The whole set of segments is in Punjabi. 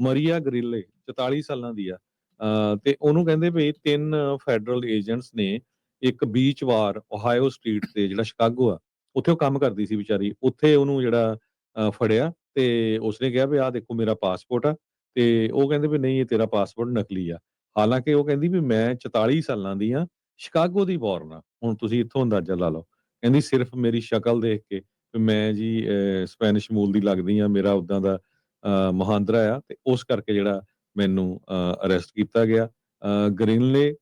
ਮਰੀਆ ਗ੍ਰਿਲੇ 44 ਸਾਲਾਂ ਦੀ ਆ। ਤੇ ਉਹਨੂੰ ਕਹਿੰਦੇ ਵੀ ਤਿੰਨ ਫੈਡਰਲ ਏਜੰਟਸ ਨੇ ਇੱਕ ਬੀਚ ਵਾਰ ਓਹਾਇਓ ਸਟਰੀਟ ਤੇ ਜਿਹੜਾ ਸ਼ਿਕਾਗੋ ਆ ਉੱਥੇ ਉਹ ਕੰਮ ਕਰਦੀ ਸੀ ਵਿਚਾਰੀ। ਉੱਥੇ ਉਹਨੂੰ ਜਿਹੜਾ ਫੜਿਆ ਤੇ ਉਸਨੇ ਕਿਹਾ ਵੀ ਆਹ ਦੇਖੋ ਮੇਰਾ ਪਾਸਪੋਰਟ ਆ ਤੇ ਉਹ ਕਹਿੰਦੇ ਵੀ ਨਹੀਂ ਇਹ ਤੇਰਾ ਪਾਸਪੋਰਟ ਨਕਲੀ ਆ। ਹਾਲਾਂਕਿ ਉਹ ਕਹਿੰਦੀ ਵੀ ਮੈਂ 44 ਸਾਲਾਂ ਦੀ ਆ ਸ਼ਿਕਾਗੋ ਦੀ ਬੌਰਨ ਆ। ਹੁਣ ਤੁਸੀਂ ਇੱਥੋਂ ਅੰਦਾਜ਼ਾ ਲਾ ਲਓ। ਕਹਿੰਦੀ ਸਿਰਫ ਮੇਰੀ ਸ਼ਕਲ ਦੇਖ ਕੇ ਵੀ ਮੈਂ ਜੀ ਅਹ, ਸਪੈਨਿਸ਼ ਮੂਲ ਦੀ ਲੱਗਦੀ ਆ ਮੇਰਾ ਉਦਾਂ ਦਾ ਮੁਹਾਂਦਰਾ ਆ ਤੇ ਉਸ ਕਰਕੇ ਜਿਹੜਾ ਮੈਨੂੰ ਅਰੈਸਟ ਕੀਤਾ ਗਿਆ। Greenley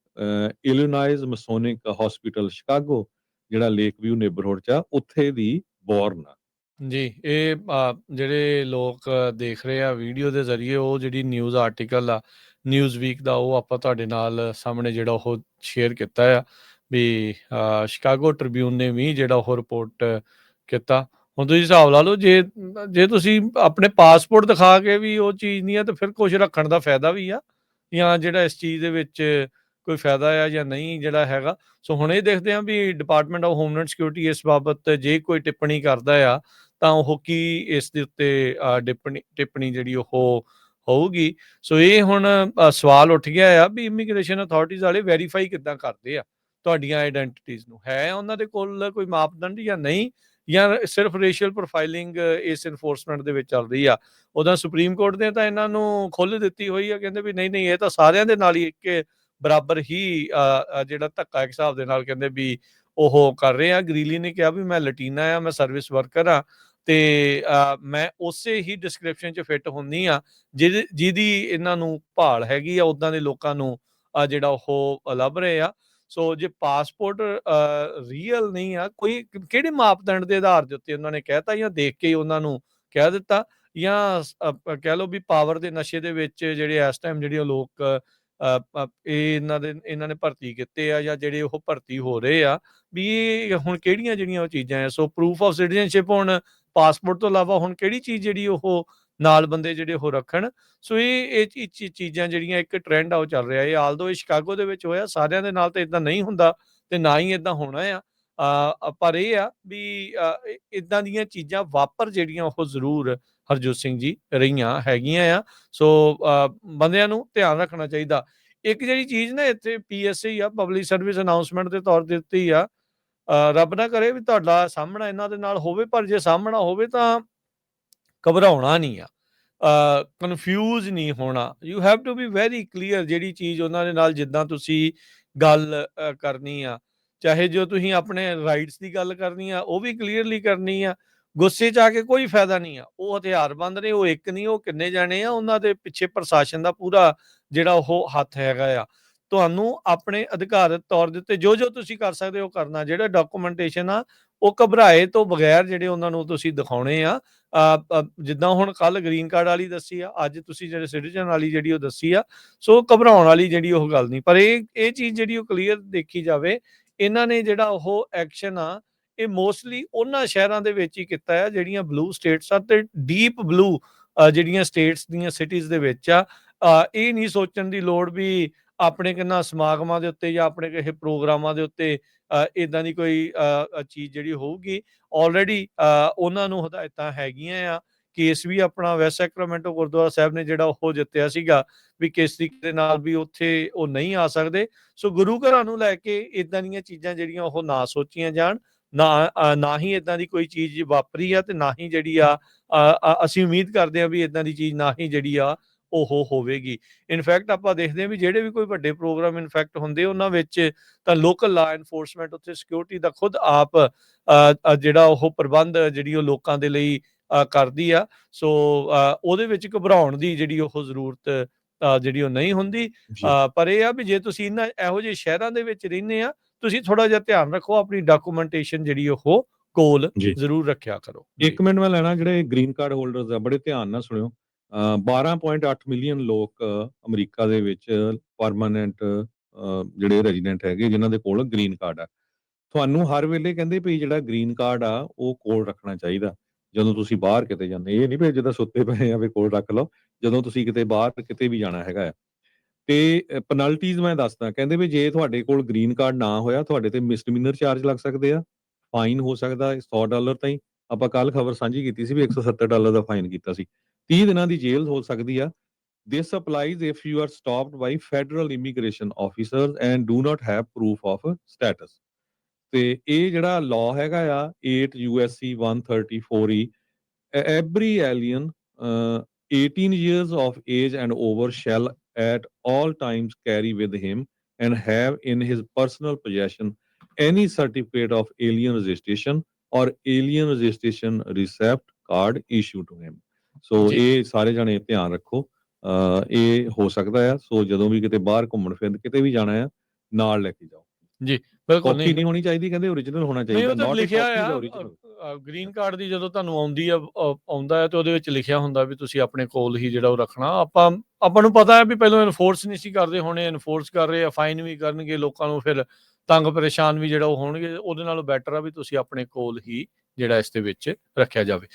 Illinois Masonic hospital Chicago ਜਿਹੜਾ ਲੇਕ ਵਿਊ ਨੇਬਰਹੁੱਡ ਚ ਆ, ਉੱਥੇ ਦੀ ਬੌਰਨ ਆ ਜੀ, ਇਹ ਜਿਹੜੇ ਲੋਕ ਦੇਖ ਰਹੇ ਆ ਵੀਡੀਓ ਦੇ ਜ਼ਰੀਏ, ਉਹ ਜਿਹੜੀ ਨਿਊਜ਼ ਆਰਟੀਕਲ ਆ ਨਿਊਜ਼ ਵੀਕ ਦਾ, ਉਹ ਆਪਾਂ ਤੁਹਾਡੇ ਨਾਲ ਸਾਹਮਣੇ ਜਿਹੜਾ ਉਹ ਸ਼ੇਅਰ ਕੀਤਾ ਆ, ਵੀ ਸ਼ਿਕਾਗੋ ਟ੍ਰਿਬਿਊਨ ਨੇ ਵੀ ਜਿਹੜਾ ਉਹ ਰਿਪੋਰਟ ਕੀਤਾ। ਹੁਣ ਤੁਸੀਂ ਹਿਸਾਬ ਲਾ ਲਓ, ਜੇ ਜੇ ਤੁਸੀਂ ਆਪਣੇ ਪਾਸਪੋਰਟ ਦਿਖਾ ਕੇ ਵੀ ਉਹ ਚੀਜ਼ ਨਹੀਂ ਆ, ਤਾਂ ਫਿਰ ਕੁਝ ਰੱਖਣ ਦਾ ਫਾਇਦਾ ਵੀ ਆ? ਜਾਂ ਜਿਹੜਾ ਇਸ ਚੀਜ਼ ਦੇ ਵਿੱਚ ਕੋਈ ਫਾਇਦਾ ਆ ਜਾਂ ਨਹੀਂ ਜਿਹੜਾ ਹੈਗਾ? ਸੋ ਹੁਣ ਇਹ ਦੇਖਦੇ ਹਾਂ ਵੀ ਡਿਪਾਰਟਮੈਂਟ ਆਫ ਹੋਮਲੈਂਡ ਸਿਕਿਉਰਿਟੀ ਇਸ ਬਾਬਤ ਜੇ ਕੋਈ ਟਿੱਪਣੀ ਕਰਦਾ ਆ, ਤਾਂ ਉਹ ਕੀ ਇਸ ਦੇ ਉੱਤੇ ਟਿੱਪਣੀ ਟਿੱਪਣੀ ਜਿਹੜੀ ਉਹ ਹੋਊਗੀ? ਸੋ ਇਹ ਹੁਣ ਸਵਾਲ ਉੱਠ ਗਿਆ ਆ ਵੀ ਇਮੀਗ੍ਰੇਸ਼ਨ ਅਥਾਰਟੀਜ਼ ਵਾਲੇ ਵੈਰੀਫਾਈ ਕਿੱਦਾਂ ਕਰਦੇ ਆ? ਤੁਹਾਡੀਆਂ ਆਇਡੈਂਟੀਟੀਜ਼ ਨੂੰ। ਹੈ ਉਹਨਾਂ ਦੇ ਕੋਲ ਕੋਈ ਮਾਪਦੰਡ ਜਾਂ ਨਹੀਂ? ਜਾਂ ਸਿਰਫ ਰੇਸ਼ੀਅਲ ਪ੍ਰੋਫਾਈਲਿੰਗ ਇਸ ਇਨਫੋਰਸਮੈਂਟ ਦੇ ਵਿੱਚ ਚੱਲ ਰਹੀ ਆ। ਉਦਾਂ ਸੁਪਰੀਮ ਕੋਰਟ ਨੇ ਤਾਂ ਇਹਨਾਂ ਨੂੰ ਖੁੱਲ੍ਹ ਦਿੱਤੀ ਹੋਈ ਆ, ਕਹਿੰਦੇ ਵੀ ਨਹੀਂ ਨਹੀਂ, ਇਹ ਤਾਂ ਸਾਰਿਆਂ ਦੇ ਨਾਲ ਹੀ ਇੱਕ ਬਰਾਬਰ ਹੀ ਜਿਹੜਾ ਧੱਕਾ ਇੱਕ ਹਿਸਾਬ ਦੇ ਨਾਲ ਕਹਿੰਦੇ ਵੀ ਉਹ ਕਰ ਰਹੇ ਆ। ਗਰੀਲੀ ਨੇ ਕਿਹਾ ਵੀ ਮੈਂ ਲਟੀਨਾ ਆ, ਮੈਂ ਸਰਵਿਸ ਵਰਕਰ ਆ ਤੇ ਮੈਂ ਉਸੇ ਹੀ ਡਿਸਕ੍ਰਿਪਸ਼ਨ 'ਚ ਫਿੱਟ ਹੁੰਨੀ ਆ ਜਿਹਦੀ ਜਿਹਦੀ ਇਹਨਾਂ ਨੂੰ ਭਾਲ ਹੈਗੀ ਆ ਉਦਾਂ ਦੇ ਲੋਕਾਂ ਨੂੰ ਜਿਹੜਾ ਉਹ ਲੱਭ ਰਹੇ ਆ। ਸੋ ਜੇ ਪਾਸਪੋਰਟ ਰੀਅਲ ਨਹੀਂ ਆ ਕੋਈ ਕਿਹੜੇ ਮਾਪਦੰਡ ਦੇ ਆਧਾਰ ਦੇ ਉੱਤੇ ਉਹਨਾਂ ਨੇ ਕਹਿਤਾ ਜਾਂ ਦੇਖ ਕੇ ਹੀ ਉਹਨਾਂ ਨੂੰ ਕਹਿ ਦਿੱਤਾ ਜਾਂ ਕਹਿ ਲਓ ਵੀ ਪਾਵਰ ਦੇ ਨਸ਼ੇ ਦੇ ਵਿੱਚ ਜਿਹੜੇ ਇਸ ਟਾਈਮ ਜਿਹੜੇ ਲੋਕ ਅ, ਇਹ ਇਹਨਾਂ ਦੇ ਇਹਨਾਂ ਨੇ ਭਰਤੀ ਕੀਤੇ ਆ ਜਾਂ ਜਿਹੜੇ ਉਹ ਭਰਤੀ ਹੋ ਰਹੇ ਆ ਵੀ ਇਹ ਹੁਣ ਕਿਹੜੀਆਂ ਜਿਹੜੀਆਂ ਉਹ ਚੀਜ਼ਾਂ ਆ? ਸੋ ਪ੍ਰੂਫ ਆਫ ਸਿਟੀਜ਼ਨਸ਼ਿਪ ਹੁਣ ਪਾਸਪੋਰਟ ਤੋਂ ਇਲਾਵਾ ਹੁਣ ਕਿਹੜੀ ਚੀਜ਼ ਜਿਹੜੀ ਉਹ ਨਾਲ ਬੰਦੇ ਜਿਹੜੇ ਉਹ ਰੱਖਣ। ਸੋ ਇਹ ਇਹ ਚੀਜ਼ਾਂ ਜਿਹੜੀਆਂ ਇੱਕ ਟ੍ਰੈਂਡ ਆ, ਉਹ ਚੱਲ ਰਿਹਾ। ਇਹ ਆਲਦੋ ਇਹ ਸ਼ਿਕਾਗੋ ਦੇ ਵਿੱਚ ਹੋਇਆ। ਸਾਰਿਆਂ ਦੇ ਨਾਲ ਤਾਂ ਇਦਾਂ ਨਹੀਂ ਹੁੰਦਾ ਤੇ ਨਾ ਹੀ ਇਦਾਂ ਹੋਣਾ ਆ। ਪਰ ਇਹ ਆ ਵੀ ਇਦਾਂ ਦੀਆਂ ਚੀਜ਼ਾਂ ਵਾਪਰ ਜਿਹੜੀਆਂ ਉਹ ਜ਼ਰੂਰ ਹਰਜੋਤ ਸਿੰਘ ਜੀ ਰਹੀਆਂ ਹੈਗੀਆਂ ਆ। ਸੋ ਬੰਦਿਆਂ ਨੂੰ ਧਿਆਨ ਰੱਖਣਾ ਚਾਹੀਦਾ। ਇੱਕ ਜਿਹੜੀ ਚੀਜ਼ ਨਾ ਇੱਥੇ ਪੀਐਸਏ ਆ ਪਬਲਿਕ ਸਰਵਿਸ ਅਨਾਉਂਸਮੈਂਟ ਦੇ ਤੌਰ ਤੇ ਦਿੱਤੀ ਆ। ਰੱਬ ਨਾ ਕਰੇ ਵੀ ਤੁਹਾਡਾ ਸਾਹਮਣਾ ਇਹਨਾਂ ਦੇ ਨਾਲ ਹੋਵੇ, ਪਰ ਜੇ ਸਾਹਮਣਾ ਹੋਵੇ ਤਾਂ ਘਬਰਾਉਣਾ ਨਹੀਂ ਆ। ਕਨਫਿਊਜ਼ ਨਹੀਂ ਹੋਣਾ। You have to be very clear ਜਿਹੜੀ ਚੀਜ਼ ਉਹਨਾਂ ਦੇ ਨਾਲ ਜਿੱਦਾਂ ਤੁਸੀਂ ਗੱਲ ਕਰਨੀ ਆ। ਚਾਹੇ ਜੋ ਤੁਸੀਂ ਆਪਣੇ ਰਾਈਟਸ ਦੀ ਗੱਲ ਕਰਨੀ ਆ, ਉਹ ਵੀ ਕਲੀਅਰਲੀ ਕਰਨੀ ਆ। ਗੁੱਸੇ 'ਚ ਆ ਕੇ ਕੋਈ ਫਾਇਦਾ ਨਹੀਂ ਆ। ਉਹ ਹਥਿਆਰਬੰਦ ਨੇ, ਉਹ ਇੱਕ ਨਹੀਂ, ਉਹ ਕਿੰਨੇ ਜਾਣੇ ਆ, ਉਹਨਾਂ ਦੇ ਪਿੱਛੇ ਪ੍ਰਸ਼ਾਸਨ ਦਾ ਪੂਰਾ ਜਿਹੜਾ ਉਹ ਹੱਥ ਹੈਗਾ ਆ। ਤੁਹਾਨੂੰ ਆਪਣੇ ਅਧਿਕਾਰਤ ਤੌਰ ਦੇ ਉੱਤੇ ਜੋ ਜੋ ਤੁਸੀਂ ਕਰ ਸਕਦੇ ਹੋ ਕਰਨਾ, ਜਿਹੜਾ ਡਾਕੂਮੈਂਟੇਸ਼ਨ ਆ ਉਹ ਘਬਰਾਏ ਤੋਂ ਬਗੈਰ ਜਿਹੜੇ ਉਹਨਾਂ ਨੂੰ ਤੁਸੀਂ ਦਿਖਾਉਣੇ ਆ ਜਿੱਦਾਂ ਹੁਣ ਕੱਲ ਗ੍ਰੀਨ ਕਾਰਡ ਵਾਲੀ ਦੱਸੀ ਆ, ਅੱਜ ਤੁਸੀਂ ਜਿਹੜੇ ਸਿਟੀਜ਼ਨ ਵਾਲੀ ਜਿਹੜੀ ਉਹ ਦੱਸੀ ਆ, ਸੋ ਘਬਰਾਉਣ ਵਾਲੀ ਜਿਹੜੀ ਉਹ ਗੱਲ ਨਹੀਂ, ਪਰ ਇਹ ਇਹ ਚੀਜ਼ ਜਿਹੜੀ ਉਹ ਕਲੀਅਰ ਦੇਖੀ ਜਾਵੇ, ਇਹਨਾਂ ਨੇ ਜਿਹੜਾ ਉਹ ਐਕਸ਼ਨ ਆ, ਇਹ ਮੋਸਟਲੀ ਉਹਨਾਂ ਸ਼ਹਿਰਾਂ ਦੇ ਵਿੱਚ ਹੀ ਕੀਤਾ ਹੈ ਜਿਹੜੀਆਂ ਬਲੂ ਸਟੇਟਸ ਆ ਤੇ ਡੀਪ ਬਲੂ ਜਿਹੜੀਆਂ ਸਟੇਟਸ ਦੀਆਂ ਸਿਟੀਜ਼ ਦੇ ਵਿੱਚ ਆ ਇਹ ਨਹੀਂ ਸੋਚਣ ਦੀ ਲੋੜ ਵੀ ਆਪਣੇ ਕਿੰਨਾ ਸਮਾਗਮਾਂ ਦੇ ਉੱਤੇ ਜਾਂ ਆਪਣੇ ਕਿਸੇ ਪ੍ਰੋਗਰਾਮਾਂ ਦੇ ਉੱਤੇ ਇਦਾਂ ਦੀ ਕੋਈ ਚੀਜ਼ ਜਿਹੜੀ ਹੋਊਗੀ ਆਲਰੇਡੀ ਉਹਨਾਂ ਨੂੰ ਹਦਾਇਤਾਂ ਹੈਗੀਆਂ ਆ ਕੇਸ ਵੀ ਆਪਣਾ ਵੈਸਟ ਸੈਕਰਾਮੈਂਟੋ ਗੁਰਦੁਆਰਾ ਸਾਹਿਬ ਨੇ ਜਿਹੜਾ ਉਹ ਜਿੱਤਿਆ ਸੀਗਾ ਵੀ ਕਿਸ ਤਰੀਕੇ ਦੇ ਨਾਲ ਵੀ ਉੱਥੇ ਉਹ ਨਹੀਂ ਆ ਸਕਦੇ। ਸੋ ਗੁਰੂ ਘਰਾਂ ਨੂੰ ਲੈ ਕੇ ਇਦਾਂ ਦੀਆਂ ਚੀਜ਼ਾਂ ਜਿਹੜੀਆਂ ਉਹ ਨਾ ਸੋਚੀਆਂ ਜਾਣ, ਨਾ ਨਾ ਹੀ ਇਦਾਂ ਦੀ ਕੋਈ ਚੀਜ਼ ਵਾਪਰੀ ਆ ਤੇ ਨਾ ਹੀ ਜਿਹੜੀ ਆ ਅਸੀਂ ਉਮੀਦ ਕਰਦੇ ਆ ਵੀ ਇਦਾਂ ਦੀ ਚੀਜ਼ ਨਾ ਹੀ ਜਿਹੜੀ ਆ ਉਹ ਹੋਵੇਗੀ। ਇਨਫੈਕਟ ਆਪਾਂ ਦੇਖਦੇ ਹਾਂ ਵੀ ਜਿਹੜੇ ਵੀ ਕੋਈ ਵੱਡੇ ਪ੍ਰੋਗਰਾਮ ਇਨਫੈਕਟ ਹੁੰਦੇ ਉਹਨਾਂ ਵਿੱਚ ਤਾਂ ਲੋਕਲ ਲਾ ਐਨਫੋਰਸਮੈਂਟ ਉੱਥੇ ਸਿਕਿਉਰਿਟੀ ਦਾ ਖੁਦ ਆਪ ਜਿਹੜਾ ਉਹ ਪ੍ਰਬੰਧ ਜਿਹੜੀ ਉਹ ਲੋਕਾਂ ਦੇ ਲਈ ਕਰਦੀ ਆ। ਸੋ ਉਹਦੇ ਵਿੱਚ ਘਬਰਾਉਣ ਦੀ ਜਿਹੜੀ ਉਹ ਜ਼ਰੂਰਤ ਜਿਹੜੀ ਉਹ ਨਹੀਂ ਹੁੰਦੀ। ਪਰ ਇਹ ਆ ਵੀ ਜੇ ਤੁਸੀਂ ਇਹਨਾਂ ਇਹੋ ਜਿਹੇ ਸ਼ਹਿਰਾਂ ਦੇ ਵਿੱਚ ਰਹਿੰਦੇ ਆ ਤੁਸੀਂ ਥੋੜਾ ਜਿਹਾ ਧਿਆਨ ਰੱਖੋ ਆਪਣੀ ਡਾਕੂਮੈਂਟੇਸ਼ਨ ਜਿਹੜੀ ਉਹ ਕੋਲ ਜ਼ਰੂਰ ਰੱਖਿਆ ਕਰੋ। ਇੱਕ ਮਿੰਟ ਮੈਂ ਲੈਣਾ ਜਿਹੜੇ ਗ੍ਰੀਨ ਕਾਰਡ ਹੋਲਡਰਸ ਆ ਬੜੇ ਧਿਆਨ ਨਾਲ ਸੁਣਿਓ। 12.8 ਮਿਲੀਅਨ ਲੋਕ ਅਮਰੀਕਾ ਦੇ ਵਿੱਚ ਪਰਮਾਨੈਂਟ ਜਿਹੜੇ ਰੈਜ਼ੀਡੈਂਟ ਹੈਗੇ, ਜਿਨ੍ਹਾਂ ਦੇ ਕੋਲ ਗ੍ਰੀਨ ਕਾਰਡ ਆ। ਤੁਹਾਨੂੰ ਹਰ ਵੇਲੇ ਕਹਿੰਦੇ ਵੀ ਜਿਹੜਾ ਗ੍ਰੀਨ ਕਾਰਡ ਆ, ਉਹ ਕੋਲ ਰੱਖਣਾ ਚਾਹੀਦਾ। ਜਦੋਂ ਤੁਸੀਂ ਬਾਹਰ ਕਿਤੇ ਜਾਂਦੇ, ਇਹ ਨਹੀਂ ਵੀ ਜਿੱਦਾਂ ਸੁੱਤੇ ਪਏ ਆ ਵੀ ਕੋਲ ਰੱਖ ਲਓ, ਜਦੋਂ ਤੁਸੀਂ ਕਿਤੇ ਬਾਹਰ ਕਿਤੇ ਵੀ ਜਾਣਾ ਹੈਗਾ ਆ। ਤੇ ਪੈਨਲਟੀਜ਼ ਮੈਂ ਦੱਸਦਾ, ਕਹਿੰਦੇ ਵੀ ਜੇ ਤੁਹਾਡੇ ਕੋਲ ਗ੍ਰੀਨ ਕਾਰਡ ਨਾ ਹੋਇਆ, ਤੁਹਾਡੇ ਤੇ ਮਿਸਡਿਮੀਨਰ ਚਾਰਜ ਲੱਗ ਸਕਦੇ ਆ। ਫਾਈਨ ਹੋ ਸਕਦਾ 100 ਡਾਲਰ ਤਾਈਂ। ਆਪਾਂ ਕੱਲ ਖਬਰ ਸਾਂਝੀ ਕੀਤੀ ਸੀ ਵੀ 170 ਡਾਲਰ ਦਾ ਫਾਈਨ ਕੀਤਾ ਸੀ। 30 ਦਿਨਾਂ ਦੀ ਜੇਲ੍ਹ ਹੋ ਸਕਦੀ ਆ this applies if you are stopped by federal immigration officers and do not have proof of status ਤੇ ਇਹ ਜਿਹੜਾ law ਹੈਗਾ ਆ 8 USC 134E e- every alien uh, 18 years of age and over shall at all times carry with him and have in his personal possession any certificate of alien registration or alien registration receipt card issued to him ਸੋ ਜੀ। ਇਹ ਸਾਰੇ ਜਣੇ ਧਿਆਨ ਰੱਖੋ। ਇਹ ਹੋ ਸਕਦਾ ਆ। ਸੋ ਜਦੋਂ ਵੀ ਕਿਤੇ ਬਾਹਰ ਘੁੰਮਣ ਫਿਰਨ ਕਿਤੇ ਵੀ ਜਾਣਾ ਆ ਨਾਲ ਲੈ ਕੇ ਜਾਓ। ਬਿਲਕੁਲ ਕਾਪੀ ਨਹੀਂ। ਨਹੀਂ ਹੋਣੀ ਚਾਹੀਦੀ ਕਹਿੰਦੇ ਓਰੀਜਨਲ ਹੋਣਾ ਚਾਹੀਦਾ। a ਲਿਖਿਆ ਆ. ਗ੍ਰੀਨ ਕਾਰਡ ਦੀ ਜਦੋਂ ਤੁਹਾਨੂੰ ਆਉਂਦੀ ਆ ਆਉਂਦਾ ਹੈ ਤੇ ਉਹਦੇ ਵਿੱਚ ਲਿਖਿਆ ਹੁੰਦਾ ਵੀ ਤੁਸੀਂ ਆਪਣੇ ਕੋਲ ਹੀ ਜਿਹੜਾ ਉਹ ਰੱਖਣਾ। ਆਪਾਂ ਆਪਾਂ ਨੂੰ ਪਤਾ ਹੈ ਵੀ ਪਹਿਲਾਂ ਇਨਫੋਰਸ ਨਹੀਂ ਸੀ ਕਰਦੇ ਹੁਣ ਇਨਫੋਰਸ ਕਰ ਰਹੇ ਆ ਫਾਈਨ ਵੀ ਕਰਨਗੇ ਲੋਕਾਂ ਨੂੰ ਫਿਰ ਤੰਗ ਪਰੇਸ਼ਾਨ ਵੀ ਜਿਹੜਾ ਉਹ ਹੋਣਗੇ। ਉਹਦੇ ਨਾਲੋਂ ਬੈਟਰ ਆ ਵੀ ਤੁਸੀਂ ਆਪਣੇ ਕੋਲ ਹੀ ਜਿਹੜਾ ਇਸ ਦੇ ਵਿੱਚ ਰੱਖਿਆ ਜਾਵੇ।